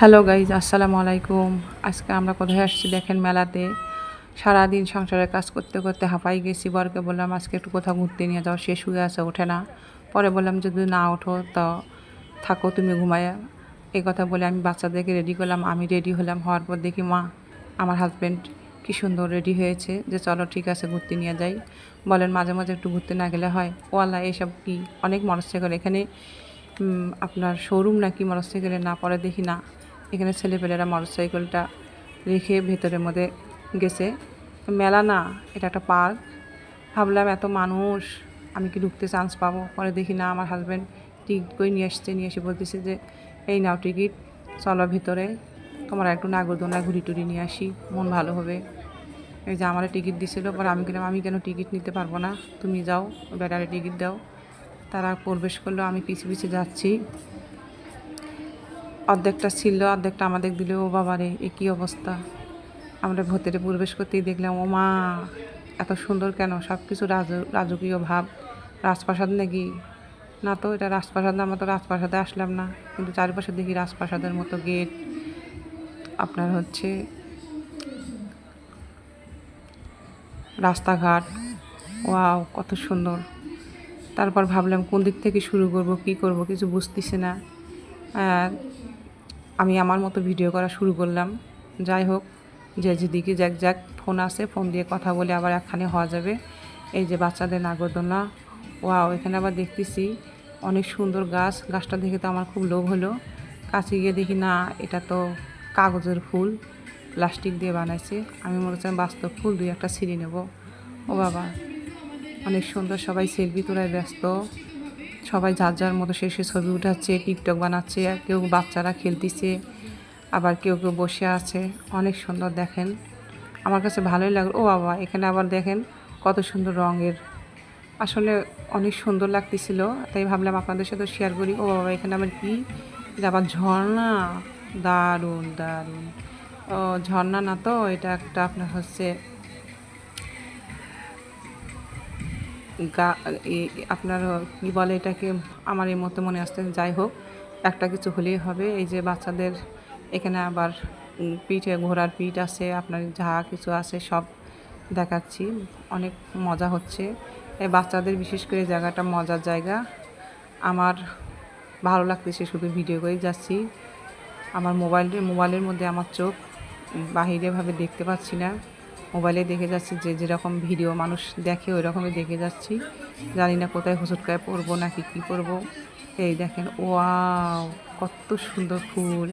Hello guys, আসসালামু আলাইকুম। আজকে আমরা কোথায় আসছি দেখেন মেলাতে। সারাদিন সংসারের কাজ করতে করতে হাঁপাই গেছি, বরকে বললাম আজকে একটু কোথাও ঘুরতে নিয়ে যাও, সে শুয়ে আছে, ওঠে না। পরে বললাম যদি না ওঠো, তো থাকো, তুমি ঘুমায়। এই কথা বলে আমি বাচ্চাদেরকে রেডি করলাম, আমি রেডি হলাম, হওয়ার পর দেখি, মা, আমার হাজব্যান্ড কি সুন্দর রেডি হয়েছে, যে চলো ঠিক আছে, ঘুরতে নিয়ে যাই। বলেন, মাঝে মাঝে একটু ঘুরতে না গেলে হয়? ও, আল্লাহ, এসব কি? অনেক মোটরসাইকেল এখানে আপনার শোরুম নাকি? মোটরসাইকেলের না, পরে দেখি, না। এখানে ছেলেপেলেরা মোটরসাইকেলটা রেখে ভেতরের মধ্যে গেছে। মেলা না, এটা একটা পার্ক ভাবলাম এত মানুষ, আমি কি ঢুকতে চান্স পাবো? পরে দেখি না, আমার হাজব্যান্ড টিকিট করে নিয়ে আসছে, নিয়ে এসে বলতেছে যে, এই নাও টিকিট চলো ভিতরে। তোমার একটু নাগরদোলা ঘুরি টুরি নিয়ে আসি, মন ভালো হবে। এই যে আমার টিকিট দিছিল, পরে আমি গেলাম, আমি কেন টিকিট নিতে পারব না? তুমি যাও ব্যাটারে টিকিট দাও। তারা প্রবেশ করল, আমি পিছে পিছে যাচ্ছি। অর্ধেকটা ছিল, অর্ধেকটা আমাদের দিল, ও বাবারে, এ কী অবস্থা? আমরা ভেতরে প্রবেশ করতেই দেখলাম, ও মা, এত সুন্দর কেন? সব কিছু রাজ, রাজকীয় ভাব। রাজপ্রাসাদ নাকি? না তো, এটা রাজপ্রাসাদ আমরা তো রাজপ্রাসাদে আসলাম না। কিন্তু চারিপাশে দেখি রাজপ্রাসাদের মতো গেট। আপনার হচ্ছে রাস্তাঘাট। ওয়াও, কত সুন্দর। তারপর ভাবলাম কোন দিক থেকে শুরু করব, কি করব, কিছু বুঝতেছি না। আর আমি আমার মতো ভিডিও করা শুরু করলাম। যাই হোক, যে যেদিকে যাক যাক, ফোন আছে ফোন দিয়ে কথা বলে আবার একখানে হওয়া যাবে। এই যে বাচ্চাদের নাগরদোলনা, ওয়াও, এখানে আবার দেখতেছি অনেক সুন্দর গাছ। গাছটা দেখে তো আমার খুব লোভ হলো। কাছে গিয়ে দেখি, না, এটা তো কাগজের ফুল, প্লাস্টিক দিয়ে বানাইছে। আমি মনে হচ্ছে বাস্তব ফুল দুই একটা ছিঁড়ে নেব। ও বাবা, অনেক সুন্দর সবাই সেলফি তোলায় ব্যস্ত। সবাই যার যার মতো শেষে ছবি উঠাচ্ছে, টিকটক বানাচ্ছে, কেউ বাচ্চারা খেলতেছে, আবার কেউ কেউ বসে আছে, অনেক সুন্দর দেখেন। আমার কাছে ভালোই লাগল, ও বাবা, এখানে আবার দেখেন কত সুন্দর রঙের। আসলে অনেক সুন্দর লাগতেছিল, তাই ভাবলাম আপনাদের সাথে শেয়ার করি। ও বাবা, এখানে আবার কি? আবার ঝর্ণা? দারুণ দারুণ। ও, ঝর্ণা না তো, এটা একটা আপনার হচ্ছে গা আপনার কী বলে এটাকে, আমার এই মতো মনে আসছে, যাই হোক, একটা কিছু হলেই হবে। এই যে বাচ্চাদের এখানে আবার পিঠে, ঘোড়ার পিঠ আছে, আপনার যা কিছু আছে সব দেখাচ্ছি। অনেক মজা হচ্ছে। এই বাচ্চাদের বিশেষ করে জায়গাটা মজার জায়গা। আমার ভালো লাগতেছে শুধু ভিডিও করে যাচ্ছি। আমার মোবাইলের মোবাইলের মধ্যে আমার চোখ বাহিরেভাবে দেখতে পাচ্ছি না। মোবাইলে দেখে যাচ্ছি, যে যেরকম ভিডিও মানুষ দেখে ওই রকমই দেখে যাচ্ছি। জানি না কোথায় হুসুটকায় পরবো নাকি কি করব এই দেখেন, ওয়াও, কত সুন্দর ফুল।